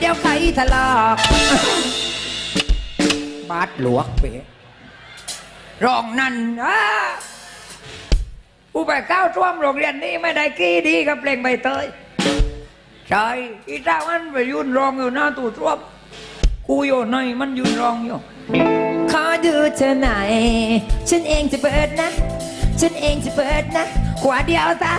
เดี๋ยวใครทะลอกบาดหลวกเปรองนั่นอ้าผู้ไปก้าวท่วมโรงเรียนนี้ไม่ได้กี้ดีกับเพลงใบเตยใช่อีเจ้ามันไปยืนรองอยู่หน้าตู้ท่วมกูอยู่ในมันยืนรองอยู่ขอดูเธอหน่อยฉันเองจะเปิดนะ ฉันเองจะเปิดนะขวาเดียวซะ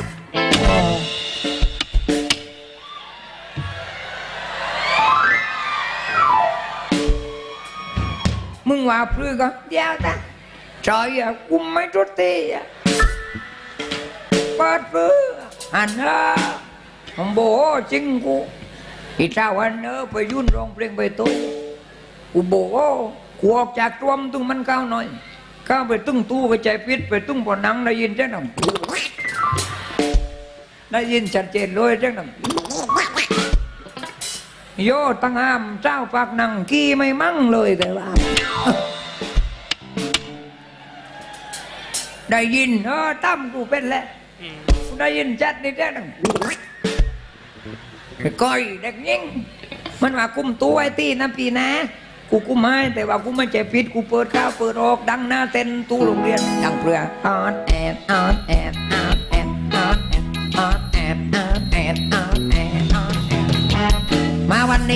nhưng mà phơi con giao ta trời ơi cũng mấy chút tê bớt phơi anh ơi ông bố chính cô thì sao anh ơi phải run rong riêng về tôi cô bố cô học chạc trôm tung mân cao nói cao về tung tu về chạy pít về tung bỏ nắng đây nhìn thế nào ได้ยินชัดเจนเลยเรื่องนั้นโยตั้งห้ามเจ้าปากนังกี้ไม่มั่งเลยแต่ว่า ได้ยินเออตั้มกูเป็นแล้วกูได้ยินชัดนี่แค่นั้นไอ้ก้อยเด็กยิ่งมันว่ากุมตัวไอ้ตีนะปีนะ กูกุมให้แต่ว่ากูไม่ใจผิดกูเปิดข้าวเปิดออก ดังหน้าเต้นตู้โรงเรียน ดังเปลือออนแอนออนแอนออนแอน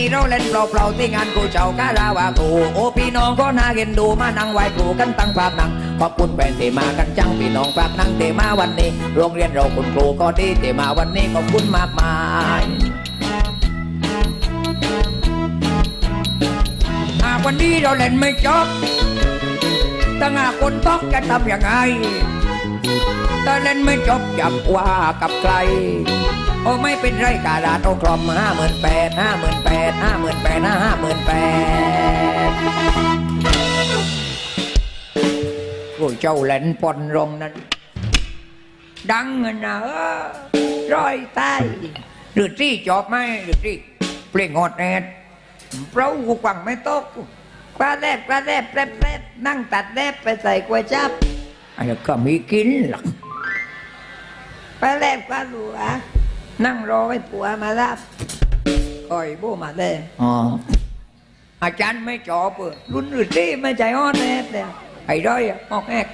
มาวันนี้เราเล่นเปล่าๆที่งานกูเจ้ากาลาวากูโอพี่น้องก็น่าเห็นดูมานั่งไหวครูกันตั้งภาคนั่งขอบคุณแฟนที่มากันจังพี่น้องฝากนั่งที่มาวันนี้ โรงเรียนเราคุณครูก็ดีที่มาวันนี้ขอบคุณมากมายหากวันนี้เราเล่นไม่จบตั้งหากคนต้องจะทำยังไง เล่นไม่จบจับว่ากับใคร โอ้ไม่เป็นไรกาดาษต้องกลอมห้าหมื่นแปดห้าหมื่นแปดห้าหมื่นแปดห้าหมื่นแปดโอ้ยเจ้าเล่นปนรงนั้น ดังเงินนะเออร้อยใต้หรือที่จอบไหมหรือที่เปล่งอดแอดเพราะกูฟังไม่ตกกว่าแลบกว่าแลบแลบแลบนั่งตัดแลบไปใส่กล้วยจับอันนี้ก็มีกินหรอก กว่าแลบกว่าหลัวนั่งรอให้ผัวมารับก่อยโบมาได้อ๋ออาจารย์ไม่จอบเออรุ่นอื่นที่ไม่ใจอ่อนแน่แต่ไอ้ด้อยอะออกแอก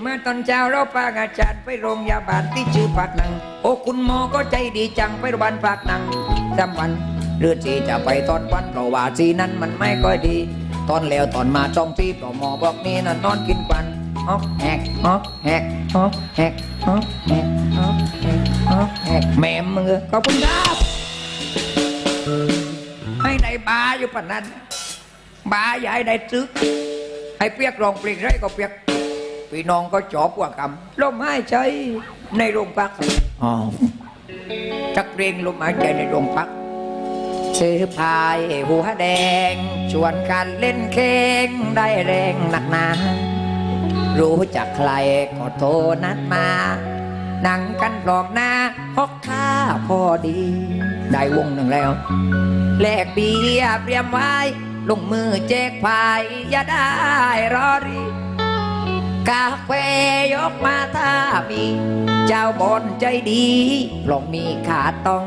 เมื่อตอนเช้าเราพาอาจารย์ไปโรงพยาบาลที่ชื่อปากหนัง โอ้คุณหมอก็ใจดีจังไปโรงพยาบาลปากหนังจำวันหรือที่จะไปตอนวันเพราะว่าสีนั้นมันไม่ค่อยดี ตอนแล้วตอนมาจ้องที่เพราะหมอบอกนี่นั่นนอนกินควัน ฮอกแหกฮอกแหกฮอกแหกฮอกแหกฮอกแหกฮอกแหกแม่มือขอบคุณครับให้ได้บาอยู่ปานนั้นบาอย่าให้ได้ซึกให้เปียกรองเปลียกไรก็เปียกพี่น้องก็จอบกว่ากำลมหายใจในโรงพักอ๋อจักเรียงลมหายใจในโรงพักซื้อพายหัวแดง ชวนกันเล่นเคงได้แรงหนักหนา รู้จักใครก็โทรนัดมา นั่งกันพร้อมหน้าฮอกข้าพอดี ได้วงหนึ่งแล้ว แลกเบียเตรียมไว้ ลงมือแจกพายอย่าได้รอรีกาแฟยกมาถ้ามี เจ้าบนใจดีเพราะมีขาต้อง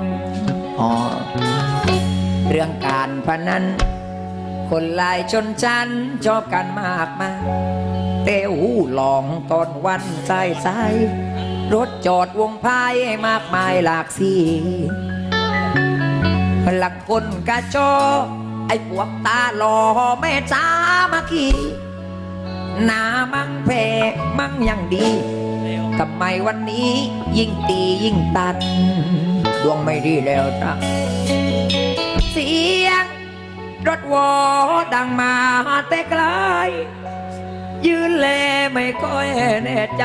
อ๋อเรื่องการพนันคนหลายชนชั้นชอบกันมากมาย เตวหูหลองตอนวันสายสายรถจอดวงพายมากมายหลากสีหลักคนกระจอไอ้พวกตาหล่อแม่จ้ามาขี่หนามั่งแพ้มั่งยังดีทำไมวันนี้ยิ่งตียิ่งตัน ดวงไม่ดีแล้วจ้ะเสียงรถวอดังมาแต่ไกล ยืนแลไม่ค่อยแน่ใจ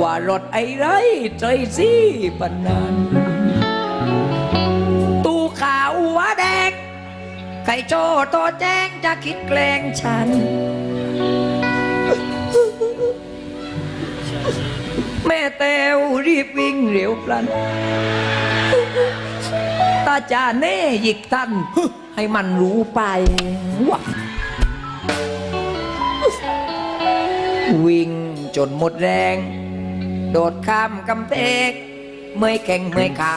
ว่ารถไอ้ไรใจสิปันนันตู้ขาวหัวแดงไข่โจโตแจ้งจะคิดแกล้งฉัน แม่แต้วรีบวิ่งเร็วพลันตาจาเน่หยิกทันให้มันรู้ไปว่า วิ่งจนหมดแรง โดดข้ามกำเตกเมื่อยแข็งเมื่อยขา